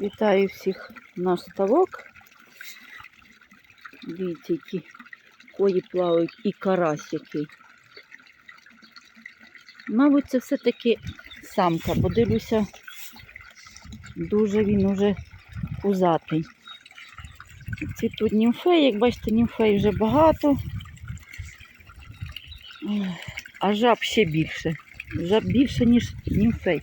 Вітаю всіх наш ставок. Дивіться, які кої плавають і карась який. Мабуть, це все-таки самка, бо дивлюся, дуже він уже пузатий. Ці тут німфеї, як бачите, німфей вже багато. А жаб ще більше. Жаб більше, ніж німфей.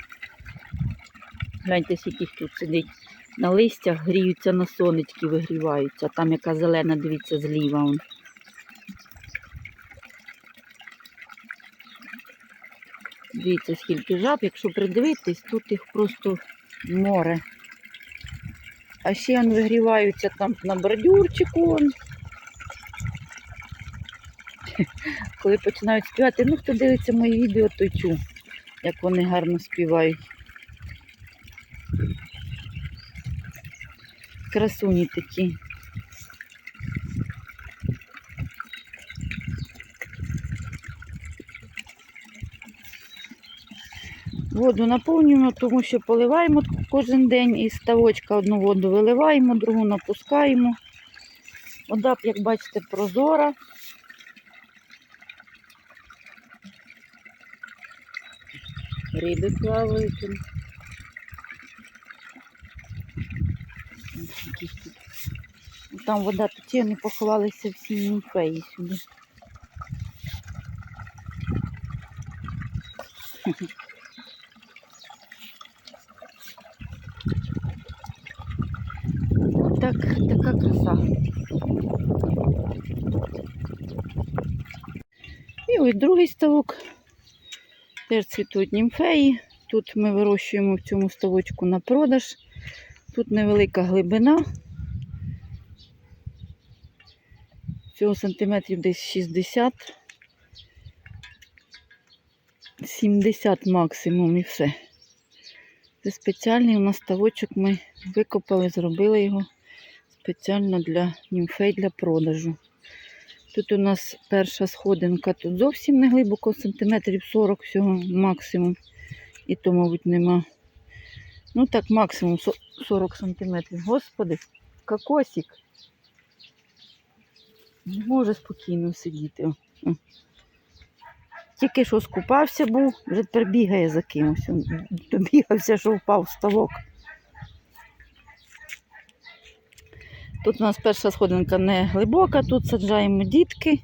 Гляньте, скільки тут сидить. На листях гріються на сонечки, вигріваються. Там яка зелена, дивіться, зліва. Дивіться, скільки жаб, якщо придивитись, тут їх просто море. А ще он вигріваються там на бордюрчику. Коли починають співати, ну хто дивиться мої відео, то чув, як вони гарно співають. Красуні такі. Воду наповнюємо, тому що поливаємо кожен день із ставочка одну воду виливаємо, другу напускаємо. Вода, як бачите, прозора. Риби плавають. он. Ось якісь тут. Ну, Там вода є, не поховалися всі німфеї сюди. Так, така краса. І ось другий ставок. Теж цвітуть німфеї. Тут ми вирощуємо в цьому ставочку на продаж. Тут невелика глибина. Цього сантиметрів десь 60. 70 максимум і все. Це спеціальний у нас ставочок ми викопали, зробили його спеціально для німфей для продажу. Тут у нас перша сходинка, тут зовсім не глибоко, сантиметрів 40 всього максимум. І то, мабуть, нема. Ну так, максимум 40 сантиметрів. Господи, кокосик. Може спокійно сидіти. Тільки що скупався був, вже тепер бігає за кимось. Добігався, що впав в ставок. Тут у нас перша сходинка не глибока, тут саджаємо дітки.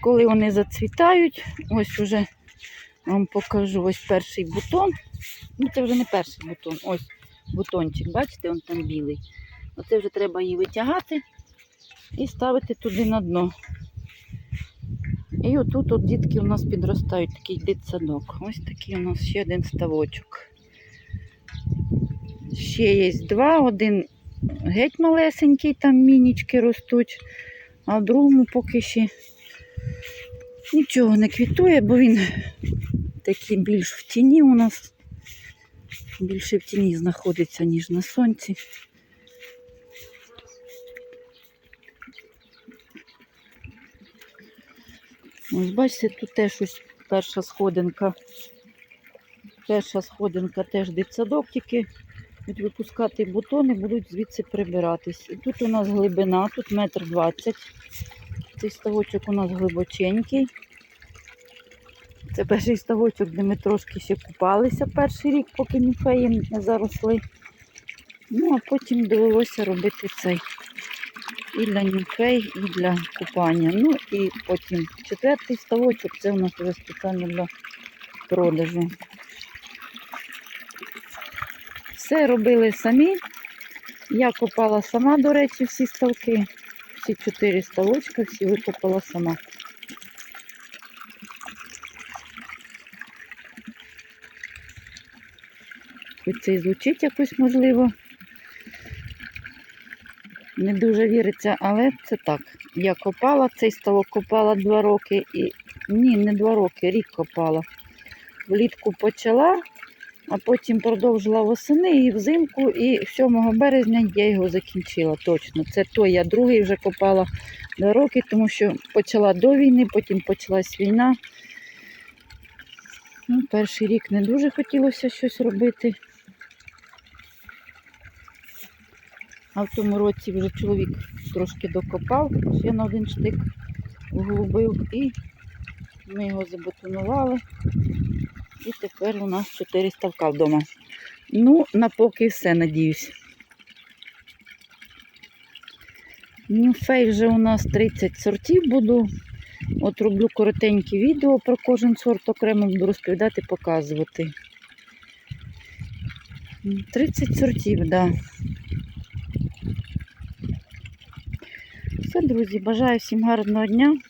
Коли вони зацвітають, ось уже вам покажу ось перший бутон. Ну, це вже не перший бутон, ось бутончик, бачите, он там білий. Оце вже треба її витягати і ставити туди на дно. І отут от дітки у нас підростають, такий дитсадок. Ось такий у нас ще один ставочок. Ще є два, один геть малесенький, там мінічки ростуть, а в другому поки ще нічого не квітує, бо він такий більш в тіні у нас. Більше в тіні знаходиться, ніж на сонці. Ось бачите, тут теж ось перша сходинка. Перша сходинка теж дитсадок, тільки будуть випускати бутони, будуть звідси прибиратись. І Тут у нас глибина, тут метр двадцять. Цей ставочок у нас глибоченький. Це перший ставочок, де ми трошки ще купалися перший рік, поки ніфеї не заросли. Ну, а потім довелося робити цей і для німфей, і для купання. Ну і потім четвертий ставочок, це у нас вже спеціально для продажу. Все робили самі. Я копала сама, до речі, всі ставки. Всі чотири ставочка, всі викопала сама. Хоч це і звучить якось можливо. Не дуже віриться, але це так. Я копала цей ставок, копала два роки і. Ні, не два роки, рік копала. Влітку почала, а потім продовжила восени і взимку, і 7 березня я його закінчила точно. Це той, я другий вже копала два роки, тому що почала до війни, потім почалась війна. Ну, перший рік не дуже хотілося щось робити. А в тому році вже чоловік трошки докопав, ще на один штик углубив і ми його забетонували. І тепер у нас 4 ставка вдома. Ну, на поки все, надіюсь. Нюфей вже у нас 30 сортів буду. От роблю коротенькі відео про кожен сорт окремо буду розповідати, показувати. 30 сортів, так. Да. Друзі, бажаю всім гарного дня.